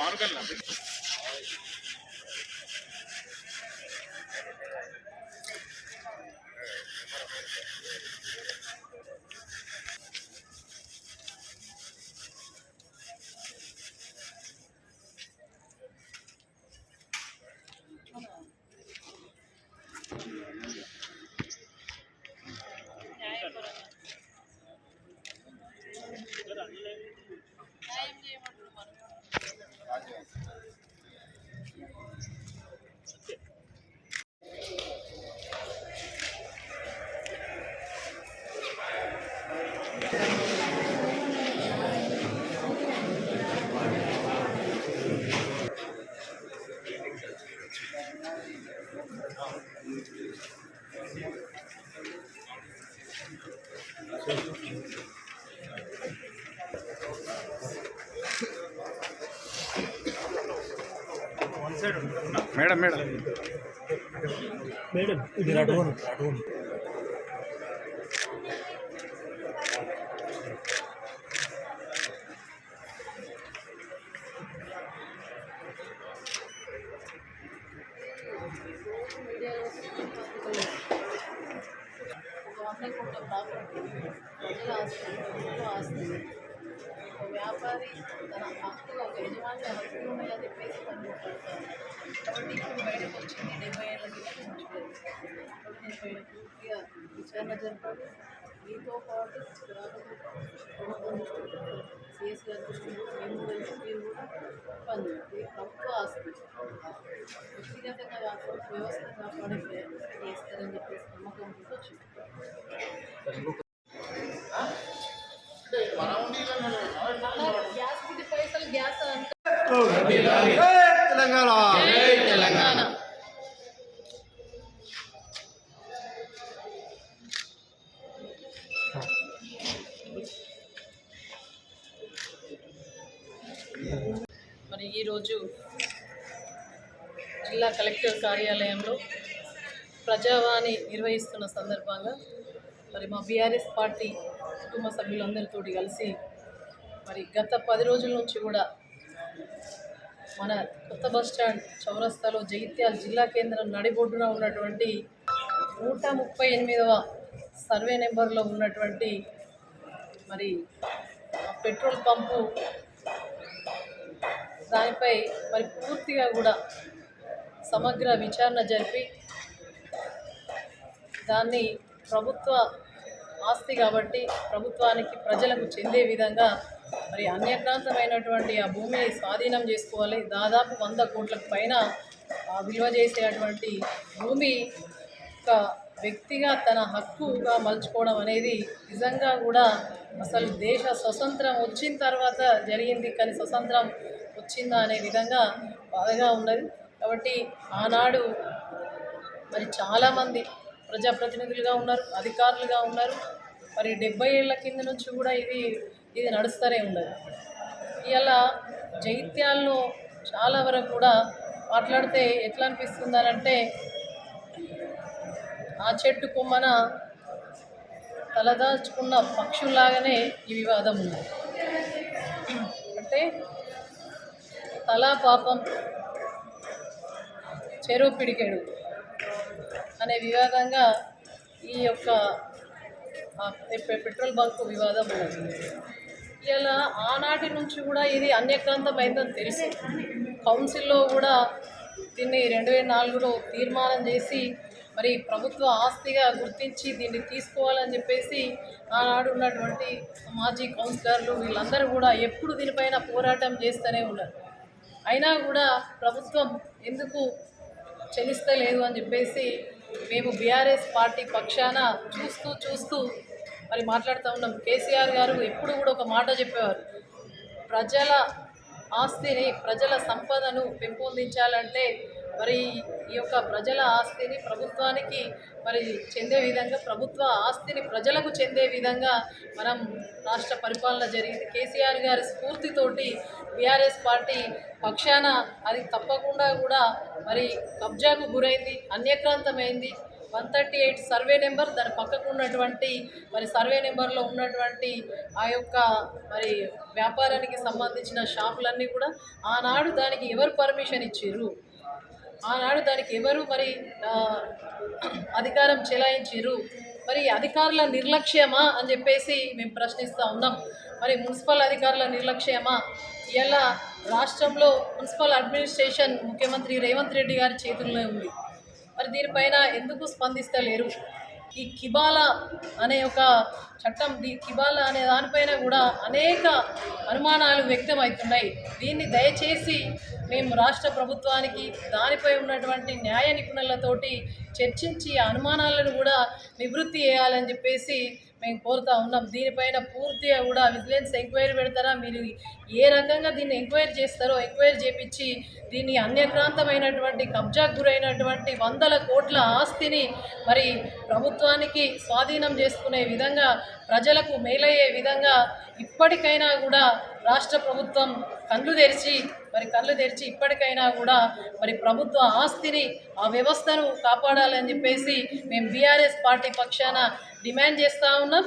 పాల్గొనలేదు madam madam. Madam ఇది అడవను అడవను ప్రజల ఆస్తి ప్రభుత్వ ఆస్తి ఒక వ్యాపారి తన హక్కుగా ఒక యజమాని హక్కులు ఉన్నాయని చెప్పేసి పని మాట్లాడతారు కాబట్టి ఇప్పుడు బయటకు వచ్చింది డెబ్బై ఏళ్ళ కింద ఉంచలేదు కాబట్టి నేను పైన పూర్తిగా విచారణ జరపాలి మీతో పాటు రాబోయే ప్రభుత్వం దృష్టిలో సిఎస్ గారి దృష్టిలో మేము కలిసి మీరు కూడా పని ఇది ప్రభుత్వ ఆస్తి వ్యక్తిగతంగా కాకుండా వ్యవస్థ కాపాడే ప్రయత్నం చేస్తారని చెప్పేసి నమ్మకంతో వచ్చింది తెలంగాణ తెలంగాణ మరి ఈరోజు జిల్లా కలెక్టర్ కార్యాలయంలో ప్రజావాణి నిర్వహిస్తున్న సందర్భంగా మరి మా బీఆర్ఎస్ పార్టీ కుటుంబ సభ్యులందరితో కలిసి మరి గత పది రోజుల నుంచి కూడా మన కొత్త బస్ స్టాండ్ చౌరస్తాలో జగిత్యాల జిల్లా కేంద్రం నడిబొడ్డున ఉన్నటువంటి నూట ముప్పై ఎనిమిదవ సర్వే నెంబర్లో ఉన్నటువంటి మరి పెట్రోల్ పంపు దానిపై మరి పూర్తిగా కూడా సమగ్ర విచారణ జరిపి దాన్ని ప్రభుత్వ ఆస్తి కాబట్టి ప్రభుత్వానికి ప్రజలకు చెందే విధంగా మరి అన్యక్రాంతమైనటువంటి ఆ భూమిని స్వాధీనం చేసుకోవాలి. దాదాపు వంద కోట్లకు పైన విలువ చేసేటువంటి భూమి ఒక వ్యక్తిగా తన హక్కుగా మలుచుకోవడం అనేది నిజంగా కూడా అసలు దేశ స్వతంత్రం వచ్చిన తర్వాత జరిగింది. కానీ స్వతంత్రం వచ్చిందా అనే విధంగా బాధగా ఉన్నది. కాబట్టి ఆనాడు మరి చాలామంది ప్రజాప్రతినిధులుగా ఉన్నారు అధికారులుగా ఉన్నారు. మరి డెబ్బై ఏళ్ళ కింద నుంచి కూడా ఇది ఇది నడుస్తూనే ఉన్నది ఇలా జైత్యాల్లో చాలా వరకు కూడా మాట్లాడితే ఎట్లా అనిపిస్తుందనంటే ఆ చెట్టు కొమ్మన తలదాచుకున్న పక్షుల్లాగానే ఈ వివాదం ఉంది. అంటే తలా పాపం చెరువు పిడికెడు. అనే వివాదంగా ఈ యొక్క పెట్రోల్ బంక్ వివాదం ఉన్నది. ఇలా ఆనాటి నుంచి కూడా ఇది అన్యక్రాంతమైందని తెలుసు. కౌన్సిల్లో కూడా దీన్ని రెండు వేల నాలుగులో తీర్మానం చేసి మరి ప్రభుత్వ ఆస్తిగా గుర్తించి దీన్ని తీసుకోవాలని చెప్పేసి ఆనాడు ఉన్నటువంటి మాజీ కౌన్సిలర్లు వీళ్ళందరూ కూడా ఎప్పుడు దీనిపైన పోరాటం చేస్తూనే ఉన్నారు. అయినా కూడా ప్రభుత్వం ఎందుకు చెల్లిస్తలేదు అని చెప్పేసి మేము బీఆర్ఎస్ పార్టీ పక్షాన చూస్తూ చూస్తూ మరి మాట్లాడుతూ ఉన్నాం. కేసీఆర్ గారు ఎప్పుడు కూడా ఒక మాట చెప్పేవారు. ప్రజల ఆస్తిని ప్రజల సంపదను పెంపొందించాలంటే మరి ఈ యొక్క ప్రజల ఆస్తిని ప్రభుత్వానికి మరి చెందే విధంగా ప్రభుత్వ ఆస్తిని ప్రజలకు చెందే విధంగా మనం రాష్ట్ర పరిపాలన జరిగింది. కేసీఆర్ గారి స్ఫూర్తితోటి బీఆర్ఎస్ పార్టీ పక్షాన అది తప్పకుండా కూడా మరి కబ్జాకు గురైంది అన్యక్రాంతమైంది. One thirty eight survey number దాని పక్కకు ఉన్నటువంటి మరి సర్వే నెంబర్లో ఉన్నటువంటి ఆ యొక్క మరి వ్యాపారానికి సంబంధించిన షాపులన్నీ కూడా ఆనాడు దానికి ఎవరు పర్మిషన్ ఇచ్చిర్రు? ఆనాడు దానికి ఎవరు మరి అధికారం చెలాయించారు మరి అధికారుల నిర్లక్ష్యమా అని చెప్పేసి మేము ప్రశ్నిస్తూ ఉన్నాం. మరి మున్సిపల్ అధికారుల నిర్లక్ష్యమా? ఇలా రాష్ట్రంలో మున్సిపల్ అడ్మినిస్ట్రేషన్ ముఖ్యమంత్రి రేవంత్ రెడ్డి గారి చేతుల్లో ఉంది. మరి దీనిపైన ఎందుకు స్పందిస్తలేరు? ఈ కిబాలా అనే ఒక చట్టం దీ కిబాలా అనే దానిపైన కూడా అనేక అనుమానాలు వ్యక్తమవుతున్నాయి. దీన్ని దయచేసి మేము రాష్ట్ర ప్రభుత్వానికి దానిపై ఉన్నటువంటి న్యాయ నిపుణులతోటి చర్చించి అనుమానాలను కూడా నివృత్తి చేయాలని చెప్పేసి మేము కోరుతా ఉన్నాం. దీనిపైన పూర్తిగా కూడా విజిలెన్స్ ఎంక్వైరీ పెడతారా? మీరు ఏ రకంగా దీన్ని ఎంక్వైరీ చేస్తారో ఎంక్వైరీ చేపించి దీన్ని అన్యక్రాంతమైనటువంటి కబ్జాకు గురైనటువంటి వందల కోట్ల ఆస్తిని మరి ప్రభుత్వానికి స్వాధీనం చేసుకునే విధంగా ప్రజలకు మేలయ్యే విధంగా ఇప్పటికైనా కూడా రాష్ట్ర ప్రభుత్వం కళ్ళు తెరిచి మరి కళ్ళు తెరిచి ఇప్పటికైనా కూడా మరి ప్రభుత్వ ఆస్తిని ఆ వ్యవస్థను కాపాడాలని చెప్పేసి మేము బీఆర్ఎస్ పార్టీ పక్షాన డిమాండ్ చేస్తూ ఉన్నాం.